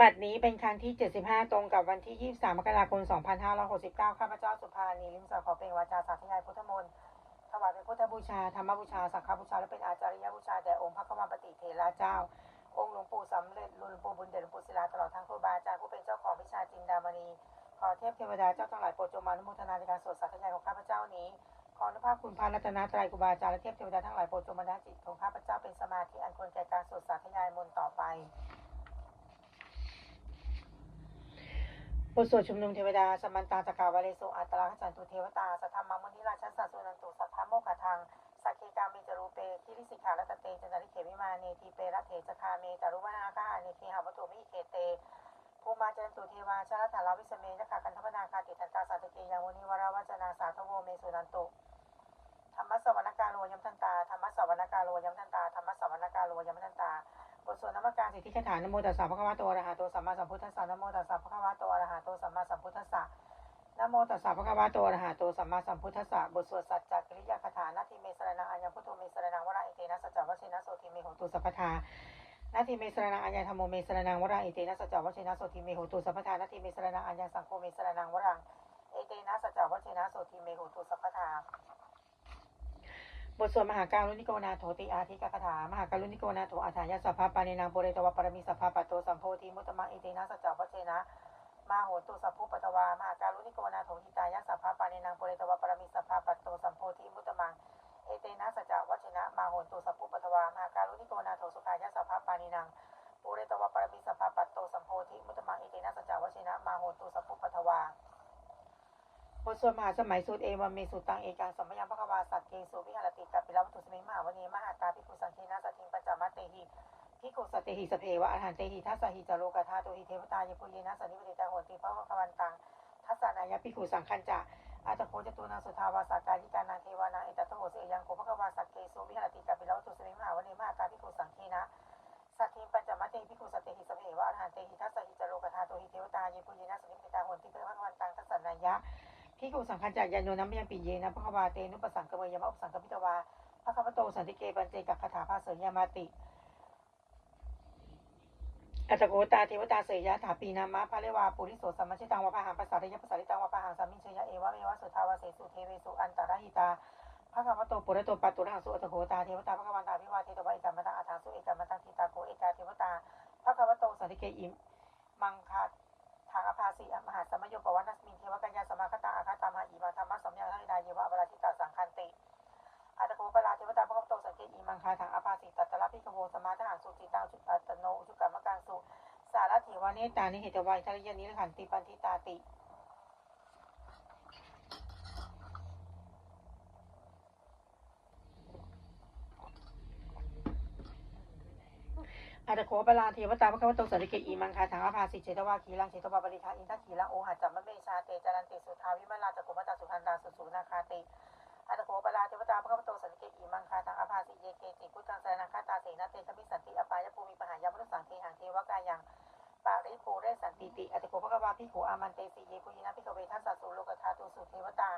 บัดนี้เป็นครั้งที่ 75 ตรงกับวันที่ 23 มกราคม 2569 ข้าพเจ้าสุภานีลิมสาขอเป็นวาจาสาธยายพุทธมนต์ถวายเป็นพุทธบูชา ธรรมบูชา สังฆบูชา และเป็นอาจาริยบูชา แด่องค์พระกวาปฏิเทระเจ้า องค์หลวงปู่สำเร็จหลวงปู่บุญเดชหลวงปู่ศิลาตลอดทั้งครูบาอาจารย์ผู้เป็นเจ้าของวิชาจินดามณี ขอเทพเทวดาเจ้าทั้งหลายโปรดจงมาอนุโมทนาในการสวดสาธยายของข้าพเจ้านี้ขออนุภาพคุณพระรัตนตรัยครูบาอาจารย์และเทพเทวดาทั้งหลายโปรดจงมาได้จิตของข้าพเจ้าเป็นสมาธิอันควรแก่การสวดสาธยายมนต์ต่อไป บทสวดชุมนุมเทวดาสมันตาสกาวาเลโสอัตลักษณ์จันตุเทวตาสัทธรรมมุนิราชัสสุนันตุสัทธโมกขทังสักเคกามิจรูเปคิริสิกขารัตเตจันตริเขวิมาเนทีเปรัตเถจคาเมตารุวนาคาเนเคหาวัตถุมิเคเตภูมาจันตุเทวาชรัตถาลาวิสเมจคากันทพนาคาติตันตาสัตเกยังวนิวราวจนาสาทโวเมสุนันตุธรรมสวรรณกาโลยมทันตาธรรมสวรรณกาโลยมทันตาธรรมสวรรณกาโลยมทันตา บทสวดนมัการสิทธิคาถานโมตัสสะภะคะวะโตอะระหะโตสัมมาสัมพุทธัสสะนโมตัสสะภะคะวะโตอะระหะโตสัมมาสัมพุทธัสสะนโมตัสสะภะคะวะโตอะระหะโตสัมมาสัมพุทธัสสะบทสวดสัจจกริยาคาถานาทีเมสรนังอัญญพุทโธเมสรนังวราอิเตนะสัจจวัชนะโสทิเมโหตุสัพพทานาทีเมสรนังอัญญธรรมโมเมสรนังวราอิเตนะสัจจวัชนะโสทิเมโหตุสัพพทานาทีเมสรนังอัญญสังโฆเมสรนังวรังเอเตนะสัจจวัชนะโสทิเมโหตุสัพพทา บทสวดมหาการุณิโกนาโถติอาทิกคาถามหาการุณิโกนาโถอาถายสัพพะปานินางโปเรตวะปรมิสัพพะปัตโตสัมโพธิมุตมังอิตินะสัจจวัชเชนะมาโหตุสัพพุปตวามหาการุณิโกนาโถหิตายะสัพพะปานินางโปเรตวะปรมิสัพพะปัตโตสัมโพธิมุตมังเอเตนะสัจจวัชเชนะมาโหตุสัพพุปตวามหาการุณิโกนาโถสุขายะสัพพะปานินางโปเรตวะปรมิสัพพะปัตโตสัมโพธิมุตมังเอเตนะสัจจวัชเชนะมาโหตุสัพพุปตวา บทสวดมหาสมัยสูตรเอวัมเมสุตังเอกังสมมยังพระกวาสัตเกสุวิหารติกัปปิลวัตถุสมิมหาวเนมหาตาภิกุสังคีนาสัตถิงปัญจมัตเตหิภิกุสัตเตหิสเพวะอรหันเตหิทัสสหิจโรกธาตุหิเทวตายปุเยนะสันนิปติตาโหติพระววันตังทัสสะนายะภิกุสังคัญจะอาตโคจตุนาสุทาวาสากายิการนาเทวานาเอตโตโหเสยังโคพระกวาสัตเกสุวิหารติกัปปิลวัตถุสมิมหาวเนมหาตาภิกุสังคีนะสัตถิงปัญจมัตเตหิภิกุสัตเตหิสเพวะอรหันเตหิทัสสหิจโรกธาตุหิเทวตายปุเยนะสันนิปติตาโหติพระววันตังทัสสะนายะ พิกุสังฆจายานโนนัมยังปิเยนะพระควาเตนุปสังกเมยมะอุปสังกปิตวาพระคัมภโตสันติเกปันเจกับคาถาภาเสยยามาติอัตโกตาเทวตาเสยยะถาปีนามะพระเลวาปุริโสสัมมชิตังวะพะหังภาษาเรยะภาษาริตังวะพะหังสามิเชยะเอวะเมวะสุทาวาเสสุเทเวสุอันตรหิตาพระคัมภโตปุระโตปัตตุระหังสุอัตโกตาเทวตาพระคัมภตาพิวาเทตวะเอกามตังอัฏฐาสุเอกามตังทิตาโกเอกาเทวตาพระคัมภโตสันติเกอิมมังคาทางอภาสีอมหาสมโยปวันัสมินเทวกัญ เนตานิเหตวายทริยนิรขันติปันทิตาติ อัตโคปลาเทวตาพระคัมภโตสันติเกอีมังคาทางอภาสิเจตวาคีลังเจตวาบริคาอินทัคีลังโอหัจจัมมะเมชาเตจารันติสุทาวิมาลาจักกุมตาสุพันดาสุสุนาคาติอัตโคปลาเทวตาพระคัมภโตสันติเกอีมังคาทางอภาสิเยเก ติติอัตโคภควาพิโขอามันเตสิเยปุยินะพิกเวทัสสะสุโลกธาตุสุเทวตา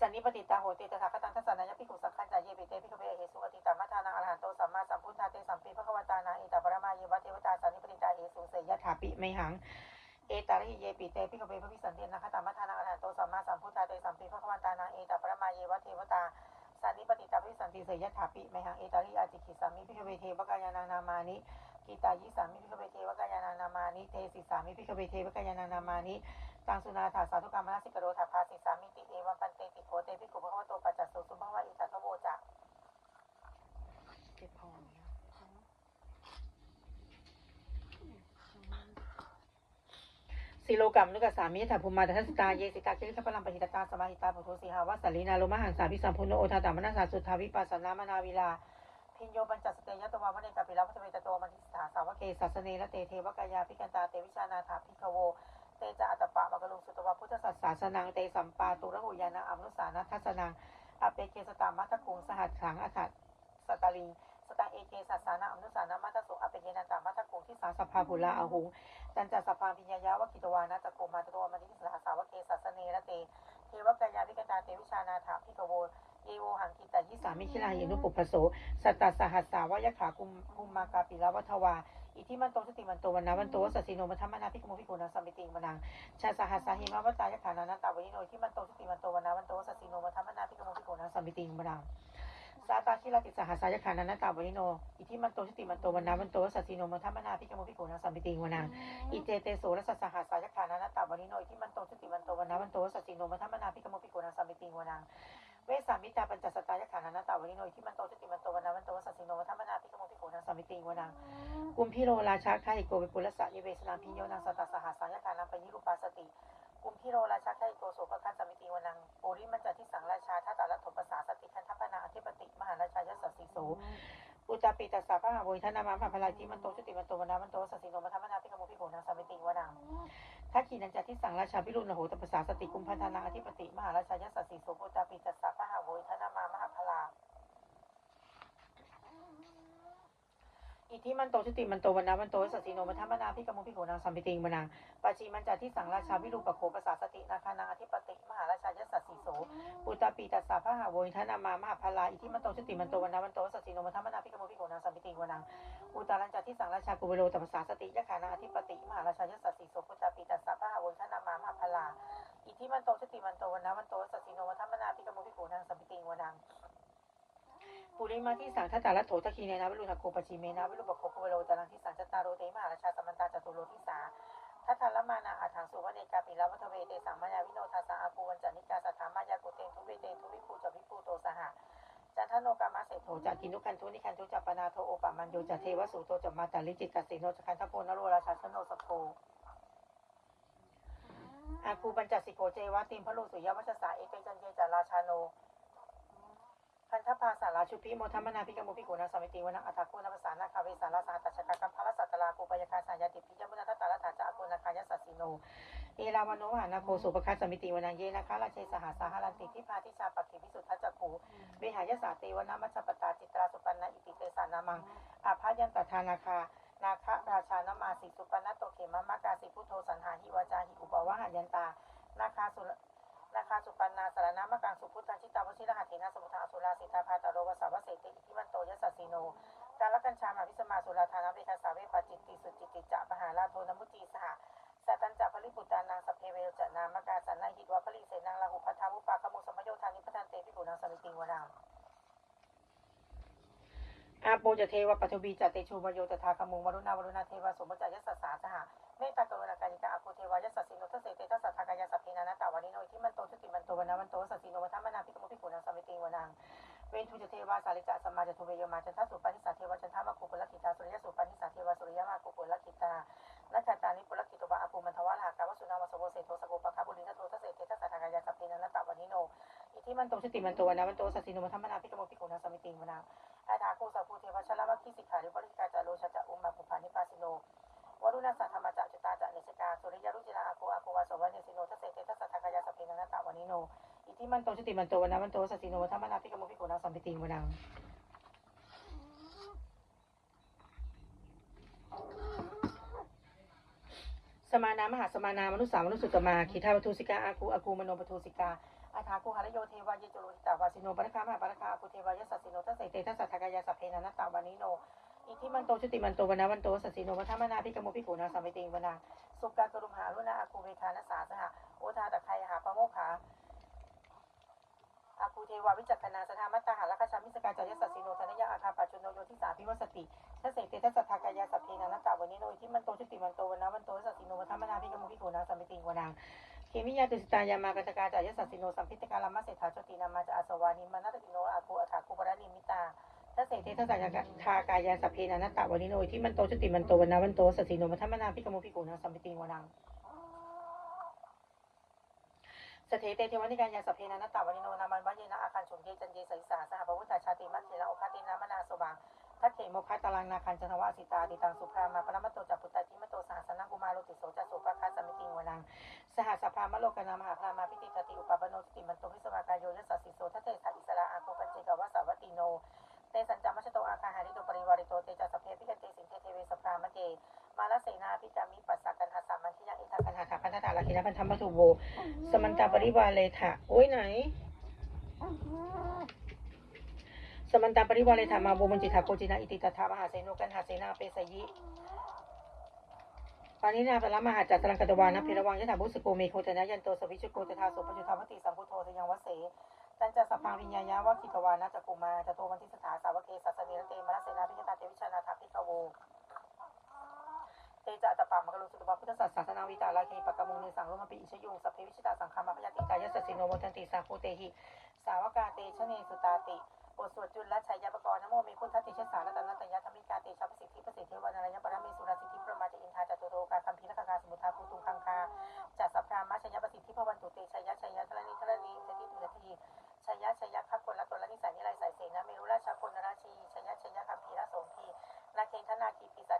สันนิปติตาโหติตถาคตังทัสสนายะภิกขุสังฆัญจายเยปิเตภิกขเวเหสุปฏิตามัทานังอรหันโตสัมมาสัมพุทธาเตสัมปีพระควตานาเอตปรมาเยวะเทวตาสันนิปติตาเหสุเสยยะถาปิไมหังเอตาริเยปิเตภิกขเวพระวิสันเตนะคตามัทานังอรหันโตสัมมาสัมพุทธาเตสัมปีพระควตานาเอตปรมาเยวะเทวตาสันนิปติตาภิสันติเสยยะถาปิไมหังเอตาริอาจิกิสามิภิกขเวเทวกายานานามานิ กีตายิสามิภิกเวเทวกายานานามานิเทสิสามิภิกเวเทวกายานานามานิตังสุนาถาสาธุกรรมนาสิกโรถาภาสิสามิติเอวังปันเตติโกเตปิกุภควโตปัจจสุสุภวะอิตัสโวจะเก็บพอเนี่ยสิโลกัมนุกัสสามิถาภูมาทัสตาเยสิตาเจริคพลังปหิตตาสมาหิตาปุถุสีหาวัสสลีนาโลมหังสาพิสัมพุนโอทาตามนาสาสุทธาวิปัสสนามนาวิลา พิญโยปัญจัสเตยตวาวะเนกัปปิลาวัตเวตโตมันทิสถาสาวะเกสัสเนละเตเทวกายาพิกันตาเตวิชานาถาพิกโวเตจาอัตปะมะกะลุงสุตวะพุทธสัสสาสนังเตสัมปาตุระหุยานังอมนุสานัทัสนังอเปเกสตามัตตคุงสหัสขังอัฏฐสตาลิงสตังเอเกสัสานังอมนุสานัมัตสุอเปเกนันตามัตตคุงที่สาสภาภุลาอาหุงจันจัสภาพิญญายาวกิตวานะจักโกมาตโตมันทิสหาสาวะเกสัสเนระเตเทวกายาพิกันตาเตวิชานาถาพิกโว เยโวหังกิตายิสามิคิลาหินุปุปปโสสัตตสหัสสาวยะขากุมภุมมากาปิลาวัทวาอิทิมันโตสติมันโตวันนาวันโตสัสสิโนมัทมนาพิกโมพิโกนาสัมมิติงวนังชาสหัสสาหิมาวตายะขานานัตตาวินิโนอิทิมันโตสติมันโตวันนาวันโตสัสสิโนมัทมนาพิกโมพิโกนาสัมมิติงวนังสาตาคิลติสหัสสายะขานานัตตาวินิโน อิทิมันโตสติมันโตวันนาวันโตสัสสิโนมัทมนาพิกโมพิโกนาสัมมิติงวนังอิเตเตโสรสสหัสสายขานานัตตาวันนิโน อิทิมันโตสติมันโตวันนาวันโตสัสสิโนมัทมนาพิกโมพิโกนาสัมมิติงวนัง เวสามิตาปัญจสตายะขานานัตาวันนิโนอิทิมันโตสติมันโตวันนาวันโตสัสสิโนมัทมนาพิกโมพิโกนาสัมมิติงวนังกุมพิโรราชาคาอิโกวิปุลสะนิเวสนาพิโยนังสตสหัสสายขานังปญิรูปาสติกุมพิโรราชาคาอิโกโสภคันสัมมิติงวนังปุริมันจทิสังราชาทัตตาลัทโถปสาสติคันทัพนาอธิปติมหาราชายสัสสิโสอุตตาปิตัสสะพระหาวยธนามาพระพลายที่มันโตชุติมันโตวนามันโตสัสสิโนมัทมนาพิกโมพิโกนาสัมมิติงวนัง ทักขีนันจทิสังราชาพิรุณโหตปสาสติกุมพันธนาอธิปติมหาราชายสัสสิโสอุตาปิตัสสะพระหาโวยธนามามหาพลาอิทธิมันโตชุติมันโตวันนามันโตสัสสิโนมัทมนาพิกโมพิโกนางสัมมิติงวนังปัจจิมันจทิสังราชาวิรูปโขปสาสตินาคานาอธิปติมหาราชายสัสสิโสอุตตาปีตัสสะพระหาโวยธนามามหาพลาอิทิมันโตชุติมันโตวันนามันโตสัสสิโนมัทมนาพิกโมพิโกนางสัมปิติงวนัง อุตารัญจัที่สังราชากุเบโลตัปสาสติยะขานาอธิปติมหาราชายสัสสิโสอุตตาปีตัสสะพระหาวยธนามามหาพลาอิทิมันโตชติมันโตวันนามันโตสัสสิโนมัทมนาพิกโมพิโกนาสัมปิติงวนังปุริมาที่สังทัตตาลโถทัคีเนนะวิรุณโคปจิเมนะวิรุปโคกุเบโลตารังที่สังจตตารโรเตมหาราชาสมันตาจตุโลทิสาทัตถาละมานาอาถังสุวเนกาปิลาวัทเวเตสังมายาวิโนทัสสะอากูวันจันนิกาสัทธาม ทโนกามาเสโถจากินุคันทุนิคันทุจัปปนาโทโอปะมันโยจะเทวสุโตจะมาตาลิจิตกสิโนจะคันทโพนโรราชาชโนสโพอาคูปัญจสิโกเจวะติมพะโลสุยวัชสาเอเปจันเยจาราชาโนพันธภาสาราชุพิโมทัมมนาพิกมุพิโกนาสมิติวนังอัฏฐโคนาภาษานาคาเวสาราสาตัชกะกัมพาลสัตต ลากูปยคาสายาติพิยมุนาตตาลถาจะอโกนาคายสัสสิโนเอราวโนหานาโคสุปคัสสมิติวนังเยนะคาราเชสหาสาหารันติทิพาทิชาปักขิวิสุทธัจจกูเวหายสาเตวนามัชปตาจิตราสุปันนะอิติเตสานามังอาภายันตทานาคานาคะราชานามาสิสุปันนะโตเขมมะกาสิพุทโธสันหาหิวาจาหิอุปวะหันยันตานาคาสุนาคาสุปันนาสารนามะกังสุพุทธันชิตาวชิรหัตถินาสมุทาสุราสิตาภาตโรวสาวเสติอิทิมันโตยสัสสิโน กาลกัญชามาวิสมาสุราธานเวคาสาเวปจิตติสุจิตติจะปหาลาโทนมุจีสหสัตันจะพลิปุตานางสเพเวลจนามกาสันนาหิตวะพลิเสนางลาหุพัทธาวุปาคมุสมโยธานิพทันเตพิกุนางสมิติวนังอาโปจะเทวปัทวีจะเตชูวโยตถาคมุงวรุณาวรุณาเทวสมจายสัสสาสหเมตตากรุณากายิกาอาคูเทวายสัสสิโนทเสเตทัสสัทธากายสัพเพนานาตาวานิโนอิทิมันโตชุติมันโตวนามันโตสัสสิโนวัฒมพิกุนางสมิติงวนัง เวนทุจเทวาสาลิกะสัมมาจตุเวโยมาจันทสุปานิสาเทวจันทามาคุปุลกิตาสุริยสุปานิสาเทวสุริยมาคุปุลกิตานักขตานิปุลกิตวะอภูมันทวะลหากาวสุนามสโวเสโทสโกปะคาบุรินโททเสเตทัสสะทากายสัพเพนานตาวานิโนอิทิมันโตชุติมันโตวนามันโตสัสสิโนวัฒมนาพิกมุพิโกนาสมิติงวนังอาทาโกสัพพุเทวชลามะคิสิกขาหริปริกาจาโลชะจะอุมมาภุพานิปาสิโนวรุณสัทธรรมจัจุตาจะเนชกาสุริยรุจิระอาโกอาโกวาสวะเนสิโนทเสเตทัสสะทากายสัพเพนานตาวานิโน อิทิมันโตชุติมันโตวันนามันโตสัสสิโนวัฒมนาพิกมุพิโกนางสมิติงวนังสมานามหาสมานามนุษย์สามนุษย์สุตมาขีทาปทุสิกาอากูอากูมโนปทุสิกาอาถากูหารโยเทวายจุโรหิตาวาสิโนปรคามหาปรคาอากูเทวายสัสสิโนทัสเสเตทัสสัทกายาสัพเพนานตาวานิโนอิทิมันโตชุติมันโตวันนาวันโตสัสสิโนวัฒมนาพิกโมพิโกนาสัมมิติงวนาสุกากรุมหารุณาอากูเวคานัสสาสหะโอทาตะไคหาปะโมขา อากูเทวาวิจักขนาสธามัตตาหาลักชามิสกาจายสัสสิโนธนยาอาคาปัจจุโนโยทิสาพิวสติทัสเสเตทัสสัทธากายาสัพเพนานัตตาวานิโนอิทิมันโตชุติมันโตวันาวันโตสัสสิโนวัฒมนาพิกโมพิโกนาสัมมิติงวนาเคมิยาตุสตายามากัตกาจายสัสสิโนสัมพิตกาลามาเศรษฐาโชตินามาจะอาสวานิมานัตติโนอาคูอัฏฐาคูปรานิมิตาทัสเสเตทัสสะทากายาสัพเพนานัตตะวานิโนที่มันโตชุติมันโตวันนาวันโตสัสสิโนมัทมนาพิกโมพิกุนาสัมปิติวนัง สเทเตเทวนิกายาสเพนานัตตะวานิโนนามันวะเยนะอาคันชมเยจันเยสิสาสหปวุตตาชาติมัตเถระโอคาตินามนาสวังทัตเถโมคาตาลังนาคันจันทวาสิตาติตังสุพรามาปรมัตโตจัปุตตาจิมโตสหัสนังกุมาโลติโสจัสสุปะคาสมิติงวนังสหสพามโลกนามหาพรามาพิติกติอุปปโนสติมันโตวิสวากายโยยสัสสิโสทัตเตสัอิสระอาคูปัญจกวสาวัติโนเตสัญจามัชโตอาคาหาริโตปริวาริโตเตจัสเพพิกเตสิงเทเทเวสพรามเกมาลเสนาพิจามิปัสสะกันหาสา ลาคินะพันธมัตุโวสมันตาปริวาเลทะโอ้ยไหน สมันตาปริวาเลธรรมาโบมันจิตาโกจินาอิติตถามหาเสโนกันหาเสนาเปสยิปานินาปรมหาจัตรังกตวานะพิรวังยะถาบุสโกเมโคตนะยันโตสวิชโกตถาสุปจุธามติสัมพุทโธทยังวเสตันจะสัพพังวิญญาญาวะคิตวานะจักกุมาจโตวันทิสถาสาวเกสัสเนรเตมนัสเสนาพิจตาเตวิชานาถาพิกโว เตจะตปามกลุสุตบาพุทธศาสนาวิตาลาเคปกมุงเนสังโลมปิอิชยุงสัพเพวิชิตาสังฆามาพยาติกายสัสสิโนโมทันติสาโคเตหิสาวกาเตชะเนสุตาติบทสวดจุลและชัยยปกรณ์นโมมีพุทธติชสารตนัตยธรรมิกาเตชะประสิทธิประสิทธิวันารยปรมีสุรสิทธิประมาจอินทาจตุโรกาคัมภีรกาสมุทาภูตุงคังคาจัดสัพพรามาชยประสิทธิพวันตุเตชัยยะชัยยะทรณีทรณีสติตุนาทีชัยยะชัยยะขักคนละตัวละนิสัยนิไรสายเสนาเมรุราชคนราชีชัยยะชัยยะคัมภีรสมพีนาเคนธนาคีปีศา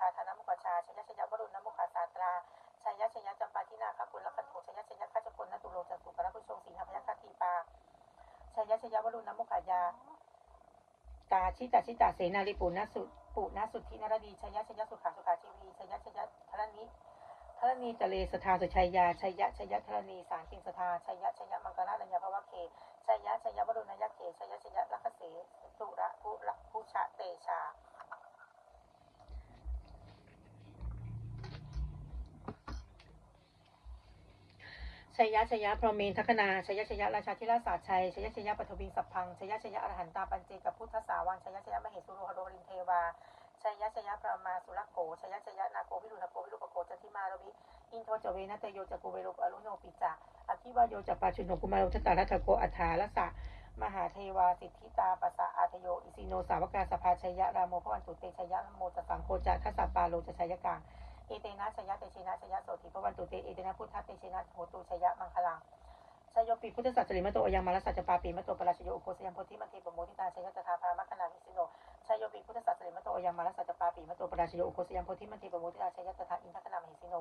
สิงคีสุธาธนามุขชาชัยยะชัยยะวรุณนมุขาสาตราชัยยะชัยยะจำปาทินาคกุลคันโทชัยยะชัยยะขัจกุลนตุโลจักสุกรพุชงสีหพยัคคีปาชัยยะชัยยะวรุณนมุขายากาชิตาชิตาเสนาลิปุณสุปุณสุทธินรดีชยยะชยยะสุขาสุขาชีวีชยยะชยยะธรณิธรณีจเลสทาสุชัยยาชยยะชยยะธรณีสารคิงสทาชยยะชยยะมังกรานัญญาภวะเคชยยะชยยะวรุณยะเกชยยะชยยะลัคเสสุระภุระภุชะเตชา ชัยยะชัยยะพรหมีนทัคนาชัยยะชัยยะราชาธิราชสาชัยชัยยะชัยยะปฐวิงสัพพังชัยยะชัยยะอรหันตาปัญเจกับพุทธสาวังชัยยะชัยยะมเหสุโรหโรรินเทวาชัยยะชัยยะพระมาสุรโกชัยยะชัยยะนาโกวิรุณโกวิรุปโกจันทิมารวิอินโทจเวนะเตโยจักุเวโรปอรุโนปิจาอภิวาโยจัปปาชุโนกุมารโทตารัตโกอัฏฐาลสะมหาเทวาสิทธิตาปัสสะอาทโยอิสิโนสาวกาสภาชัยยะรามโมพวันตุเตชัยยะโมจสังโคจาคัสสะปาโลจชัยยะกัง เอเตนะชัยยะเตชินะชัยยะโสติพะวันตุเตเอเตนะพุทธเตชินะโหตุชัยยะมังคลังชยโยปีพุทธศาสนิมโตยังมาลสัจปาปีมโตปราชโยอุโคสยังโพธิมันเทปโมทิตาชัยตถาพามัคณาวิสิโนชยโยปีพุทธศาสนิมโตยังมาลสัจปาปีมโตปราชโยอุโคสยังโพธิมันเทปโมทิตาชัยตถาอินทคณามหิสิโน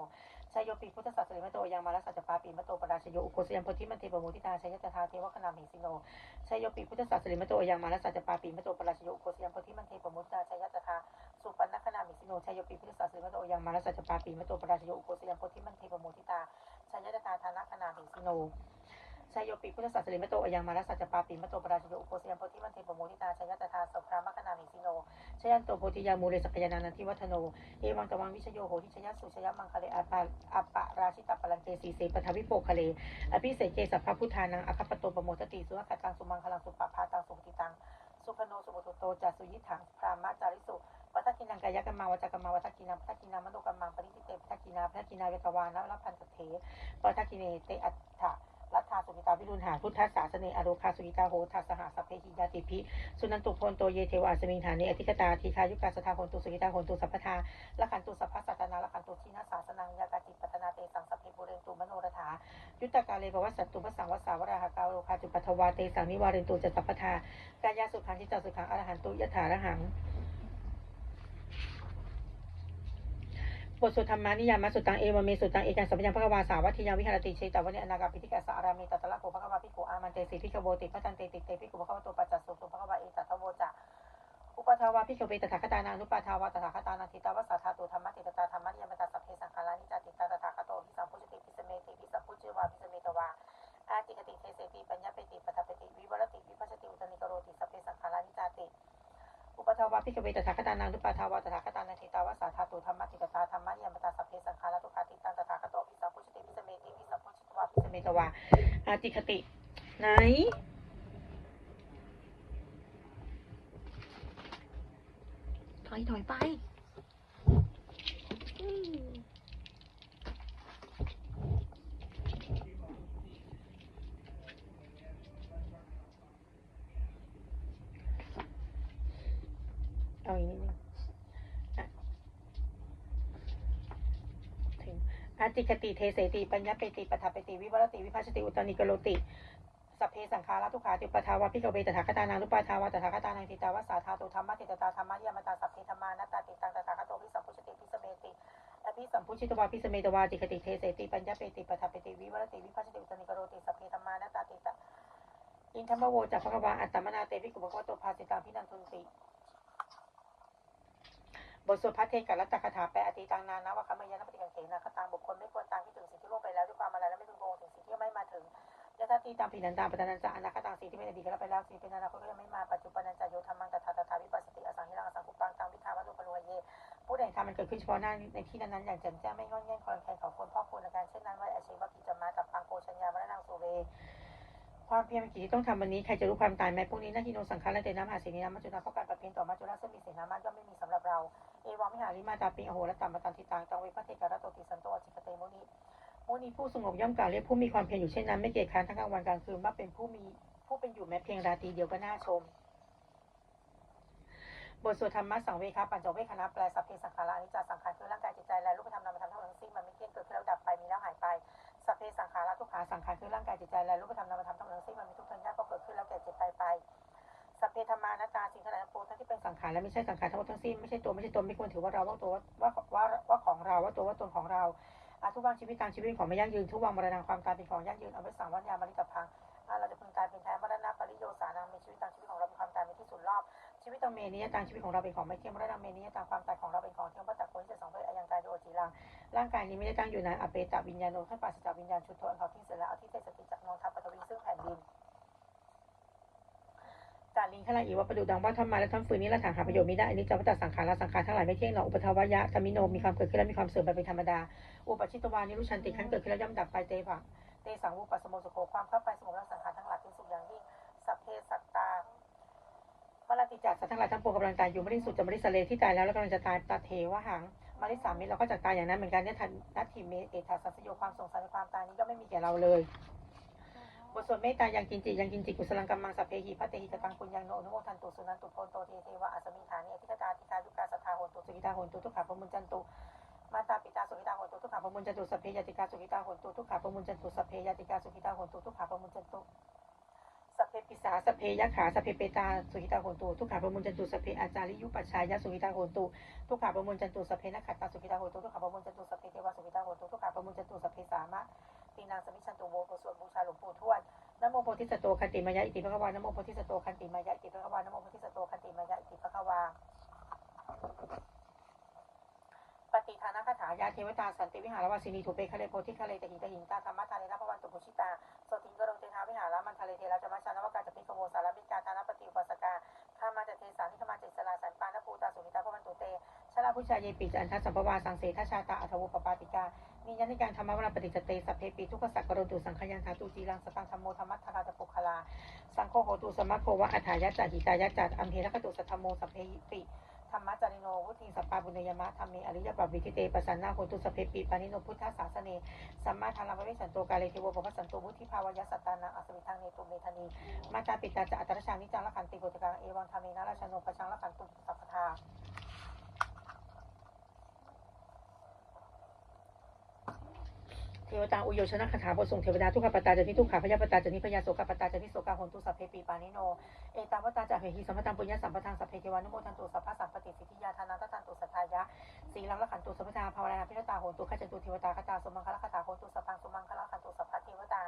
ชยโยปีพุทธศาสนิมโตยังมาลสัจปาปีมโตปราชโยอุโคสยังโพธิมันเทปโมทิตาชัยตถาเทวคณามหิสิโนชยโยปีพุทธศาสนิมโตยังมาลสัจปาปีมโตปราชโยอุโคสยังโพธิมันเทปโมทิตาชยตถา สุปันนคณามิสิโนชายโยปีพุทธศาสนิมโตยังมาลสัจปาปีมโตปราชโยอุโคสยังโพธิมันเทปโมทิตาชัยยตถาธนคณามิสิโนชายโยปีพุทธศาสนิมโตอยังมารัสสัจปาปีมโตปราชโยอุโคสยังโพธิมันเทปโมทิตาชยยตถาสพรามคณามิสิโนชยันโตโพธิยามูเรสกยานานันทิวัฒโนเอวังตวังวิชโยโหทิชยสุชยมังคะเลอาปาอปะราชิตาปลังเกสีเสปทวิโปคะเลอภิเศษเกสัพพพุทธานังอคปโตปโมทติสุขตังสุมังคลังสุปปาตังสุขติตังสุขโนสุบุตโตจัสุยิถังพรามะจาริสุปัตกินังกายกรรมาวจกรรมาวทักกินังพัทกินามโนกรรมังปริติเตพัทกินาพัทกินาเวทวานะรับพันตเถปัทกิเนเตอัตถะรัฐาสุกิตาวิรุณหาพุทธศาสเนอโรคาสุกิตาโหทัสสหสพเพหิยาติพิสุนันตุพลโตเยเทวาสมิงฐานิอธิกตาทีคายุกาสทาโหนตุสุกิตาโหนตุสัพพทาละขันตุสัพพสัตนาละขันตุชินาสาสนังยากาติปัตนาเตสังสพเพบุเรนตุมโนรถายุตตกาเลภวสัตตุภสังวสาวราหกาโลคาจุปัทวาเตสังนิวาเรนตุจัตสัพพทากายาสุขันธิจสุขังอรหันตุยถาระหัง บทสวดธรรมานิยามสุตังเอวเมสุตังเอกันสัมปยังพระกวาสาวัติยาวิหารติเชตวันเนอนาคาปิทิกาสารามีตัตละโกพระกวาภิกอามันเตสิพิกโบติพระจันเตติเตพิกขุพระกวาตัวปัจจสุสุพระกวาเอตัทโวจะอุปทาวาพิกเวตถาคตานานุปทาวาตถาคตานาทิตาวสัทธาตุธรรมติตตาธรรมนิยมตาสัพเพสังขารานิจติตาตถาคโตพิสัมพุชติพิ ทาวาพิกเวตถาคตานังนุปาทาวาตถาคตานันทิตาวาสาธาตุธรรมติกตาธรรมะยมตาสัพเพสังขาระตุคาติตังตถาคโตพิสัมพุชติพิสเมติพิสัมพุชตวะพิสเมตวะอาติคติไหนถอยถอยไป เอาอีกนิดนึงอะถึงอาติคติเทเสติปัญญาเปติปทัปเปติวิวรติวิภัชติอุตนิกโรติสัพเพสังขาราทุกขาติปทาวาพิกเวตถาคตานังนุปาทาวาตถาคตานังทิตาวาสาธาตุธรรมะติตตาธรรมะยามตาสัพเพธรรมานัตตาติตังตถาคโตพิสัมพุชติพิสเมติอภิสัมพุชิตวาพิสเมตวาติคติเทเสติปัญญาเปติปทัปเปติวิวรติวิภัชติอุตนิกโรติสัพเพธรรมานัตตาติตะอินทมโวจากพระกวาอัตตมนาเตวิกุบภวโตภาสิตังพินันทุนติ บทสวดพระเทศกับรัตคาถาแปลอติตังนานาวะคามยานปฏิกังเขนะคตังบุคคลไม่ควรตามที่ถึงสิ่งที่ล่วงไปแล้วด้วยความอะไรและไม่พึงโกงถึงสิ่งที่ยังไม่มาถึงยะทัตติติตามปีนันตาปตานันจะอนาคตังสีที่เป็นอดีตก็แล้วไปแล้วสีเป็นอนาคตก็ยังไม่มาปัจจุบันนันจะโยธรรมังตถาตถาวิปัสสติอสังหิรังสังคุปังตังวิทาวัตุปโลเยผู้ใดทำมันเกิดขึ้นเฉพาะหน้าในที่นั้นๆอย่างแจ่มแจ้งไม่งอนแง่งคอรแคนของคนพ่อคุณในการเช่นนั้นไว้อาชีวะกิจมากับปังโกชัญญามรณังสุเร ความเพียรเป็นกิจที่ต้องทำวันนี้ ใครจะรู้ความตายไหมพวกนี้นาทีโนสังขารและเตน้ำหาสีนี้น้ำมัจจุนาเพราะการประเพียนต่อมัจจุราซึ่งมีเสนามาย่อมไม่มีสำหรับเรา เอวังมิหาริมาตาปิอโหและตัมมตันทิตังตังเวพระเทการะโตติสันโตอจิกเตมุนีมุนีผู้สงบย่อมกล่าวเรียกผู้มีความเพียรอยู่เช่นนั้นไม่เกียจค้านทั้งกลางวันกลางคืนว่าเป็นผู้มีผู้เป็นอยู่แม้เพียงราตรีเดียวก็น่าชมบทสวดธรรมะสังเวคาปัญจเวคณะแปลสัพเพสังขารานิจจาสังขารคือร่างกายจิตใจและรูปธรรมนามธรรมทั้งหมดทั้งสิ้นมันไม่เที่ยงเกิดขึ้นแล้วดับไปมีแล้วหายไป สัพเพสังขาราทุกขาสังขารคือร่างกายจิตใจและรูปธรรมนามธรรมทั้งหมดทั้งสิ้นมันมีทุกข์ทั้งยากก็เกิดขึ้นแล้วแก่เจ็บตายไปสัพเพธรรมานาตาสิ่งทั้งหลายทั้งปวงทั้งที่เป็นสังขารและไม่ใช่สังขารทั้งหมดทั้งสิ้นไม่ใช่ตัวไม่ใช่ตนไม่ควรถือว่าเราว่าตัวว่าว่าว่าของเราว่าตัวว่าตนของเราอาทุกวันชีวิตตามชีวิตของไม่ยั่งยืนทุกวันมรณะความตายเป็นของยั่งยืนเอาไว้สังวันยามาริกพังเราจะพึงตายเป็นแท้มรณะปริโยสานามีชีวิตตามชีวิตของเราเป็นความตายเป็นที่สุดรอบ ชีวิตตเมนิยตังชีวิตของเราเป็นของไม่เที่ยงมรณะเมนิยตังความตายของเราเป็นของเที่ยงพระตักคนที่จะสองเพศออายังกายโดยจีรังร่างกายนี้ไม่ได้ตั้งอยู่ในอเปตวิญญาณโนท่านปราศจากวิญญาณชุดโทษเขาทิ้งเสร็จแล้วเอาที่เทสติจากนองทัพปฐวีซึ่งแผ่นดินจาริงขลาอีว่าประดุดังว่าท่านมาและท่านฝืนนี้ละถังหาประโยชน์ไม่ได้อันนี้จำพระตัสังขารละสังขารทั้งหลายไม่เที่ยงหรอกอุปทวายะธรรมิโนมีความเกิดขึ้นและมีความเสื่อมไปเป็นธรรมดา อุปชิตวานิรุชันติขั้นเกิดขึ้นแล้วย่อมดับไปเตฝังเตสังวุปัสสโมสโคความเข้าไปสงบและสังขารทั้งยิ่งสัพเพสัตตา มรติจักสัตว์ทั้งหลายทั้งปวงกำลังตายอยู่ไม่ได้สุดจะไม่ได้สเลที่ตายแล้วแล้วกำลังจะตายตาเทวะหังมาได้สามเมตรเราก็จะตายอย่างนั้นเหมือนกันเนี่ยทันนัตถิเมเอตาสัสโยความสงสารในความตายนี้ก็ไม่มีแก่เราเลยบทสวดเมตตายังกินจิยังกินจิกุศลังกัมมังสัพเพหิพัตเตหิตตังปุญญังโนอนุโมทันตุสุนันตุโพนโตเทเทวะอัสมิฐานิอธิกตาติกายุกาสัทธาโหนตุสุกิตาโหนตุทุกขาปมุญจันตุมาตาปิตาสุขิตาโหนตุทุกขาปมุญจันตุสัพเพยติกาสุขิตาโหนตุทุกขาปมุญจันตุสัพเพยติกาสุขิตาโหนตุทุกขาปมุญจันตุ สเพปิสาสเพยะขาสเพเปตาสุหิตาโหนตุทุกขาประมุญจันตุสเพอาจาริยุปัชชายะสุหิตาโหนตุทุกขาประมุญจันตุสเพนักขัตตาสุหิตาโหนตุทุกขาประมุญจันตุสเพเทวาสุหิตาโหนตุทุกขาประมุญจันตุสเพสามะตีนางสมิชันตุโวบทสวดบูชาหลวงปู่ทวดนโมโพธิสตว์โตคันติมายะอิติภควานโมโพธิสตว์โตคันติมายะอิติภควานโมโพธิสตว์โตคันติมายะอิติภควา ฏิทานาคาถายาเทวตาสันติวิหารวาสินีถูเปคะเลโพธิคะเลตหิตหินตาธรรมทานเนนะพวันตุปุชิตาโสติงกรงเตทาวิหารมันทะเลเทระจมัชานวกาจะพิกโวสารบิกาตานปฏิอุปสกาข้ามาจะเทสานิขมาจิตสลาสันปานภูตาสุนิตาพวันตุเตชลาพุชาเยปิจันทัสสัมภวาสังเสทชาตาอัทวุปปาติกามียันในการธรรมวรปฏิจเตสัพเพปีทุกขสักกรตุสังขยันธาตุจีรังสตังธรรมโมธรรมัทธาตปุคลาสังโฆโหตุสมะโควะอัฏฐายะจัหิตายะจัตอัมเพรคตุสัทธโมสัพเพปิ ธรรมจาริโนวุติสัปปาบุญยมะธรรมีอริยปวิทิเตปสันนาโหตุสเพปีปานิโนพุทธศาสเนสัมมาทารังวเวสันโตกาเลเทโวปภัสสันโตวุฒิภาวยสัตตานังอสมิทังเนตุเมธานีมาตาปิตาจะอัตตรชานิจังละขันติโกตกังเอวังธรรมีนาราชโนปชังละขันตุสัพพทา เท วตาอุโยชนะคาถาบทส่งเทวดาทุกขปตาจนิทุกขาพยาปตาจนิพยาโสกปตาจนิโสกาหนตุสัพเพปีปานิโน เอตามวตาจะเหหิสัมปตังปุญญสัมปทังสัพเพเทวานุโมทันตุสัพพะสัมปติสิทธิยาทานาตตันตุสัทธายะสีลังละขันตุสัพพทาภาวนาพิรตาโหนตุขจันตุเทวตาคตาสมังคละคตาโหนตุสัพพังสมังคละขันตุสัพพะเทวตา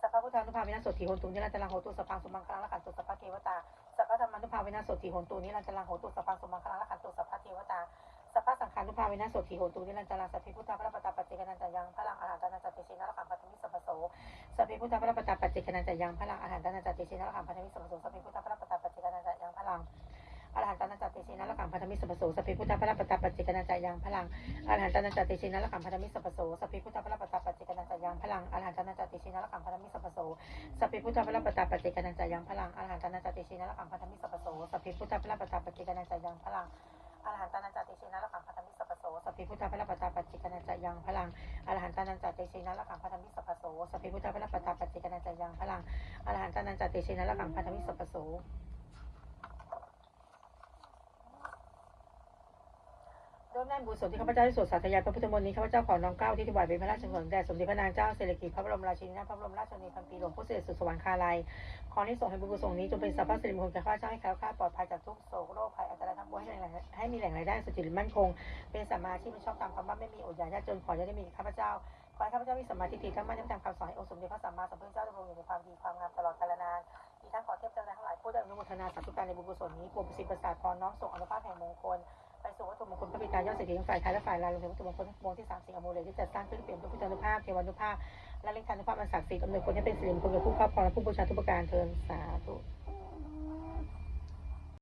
สัพพะพุทธานุภาเวนะสดทีโหนตุนิรันตลังโหตุสัพพังสมังคละขันตุสัพพะเทวตาสัพพะธรรมานุภาเวนะสดทีโหนตุนิรันตังโหตุสัพพังสมังคละขันตุสัพพะเทวตา สัพพะสังขานุภาเวนะโสติโหตุนิรันจารังสัพพิพุทธะพระปตาปัจเจกนันจายังพระลังอาหารตานันจติเชนะระขังพัทมิสัพโสสัพพิพุทธะพระปตาปัจเจกนันจายังพระลังอาหารตานันจติเชนะระขังพัทมิสัพโสสัพพิพุทธะพระปตาปัจเจกนันจายังพระลังอรหันตานันจติเชนะระขังพัทมิสัพโสสัพพิพุทธะพระปตาปัจเจกนันจายังพระลังอรหันตานันจติเชนะระขังพัทมิสัพโสสัพพิพุทธะพระปตาปัจเจกนันจายังพระลังอรหันตานันจติเชนะระขังพัทมิสัพโสสัพพิพุทธะพระปตาปัจเจกนันจายังพระลังอรหันตานันจติเชนะระขังพัทมิสัพโสสัพพิพุทธะพระปตาปัจเจกนันจายังพระลังอรหันตานั พิพุทธพระปตาปัจจิกนันจยังพลังอรหันตานันจติเชนะละขังพัทมิสัพโสสัพพิพุทธพระปตาปัจจิกนันจยังพลังอรหันตานันจติเชนะละขังพัทมิสัพโส ร่วมแน่นบุญส่วนที่ข้าพเจ้าได้สวดสาธยายพระพุทธมนต์นี้ข้าพเจ้าขอน้อมเกล้าที่ถวายเป็นพระราชกุศลแด่สมเด็จพระนางเจ้าสิริกิติ์พระบรมราชินีนาถพระบรมราชชนนีพันปีหลวงผู้เสด็จสู่สวรรคาลัยขอที่ส่งให้บุญกุศลนี้จงเป็นสัพพะสิริมงคลแก่ข้าพเจ้าให้แคล้วคลาดปลอดภัยจากทุกโศกโรคภัยอันตรายทั้งปวงให้แหล่งให้มีแหล่งรายได้สุจริตมั่นคง เป็นสัมาชีพเป็นชอบตามคำว่าไม่มีอดอยากยากจนขอจะได้มีข้าพเจ้าขอให้ข้าพเจ้ามีสมาทิฏฐิทั้งมั่นยังตามคำสอนให้องค์สมเด็จพระสัมมาสัมพุทธเจ้าดำรงอยู่ในความดีความงามตลอดกาลนานอีทั้งขอเทพเจ้าทั้งหลายผู้ได้อนุโมทนาสาธุการในบุญกุศลนี้ปวงประสิทธิ์ประสาทพรน้อมส่งอนุภาพแห่งมงคล ไปสู่วัตถุมงคลพระบิดายอดเศรษฐีทั้งฝ่ายไทยและฝ่ายลาวรวมถึงวัตถุมงคลทั้งปวงที่สามสิ่งอมูลเลยที่จัดสร้างขึ้นเปลี่ยนพระพุทธานุภาพเทวานุภาพและเล่งทานุภาพอันศักดิ์สิทธิ์อำนวยผลให้เป็นสิริมงคลกับผู้ครอบครองและผู้บูชาทุกประการเทินสาธุ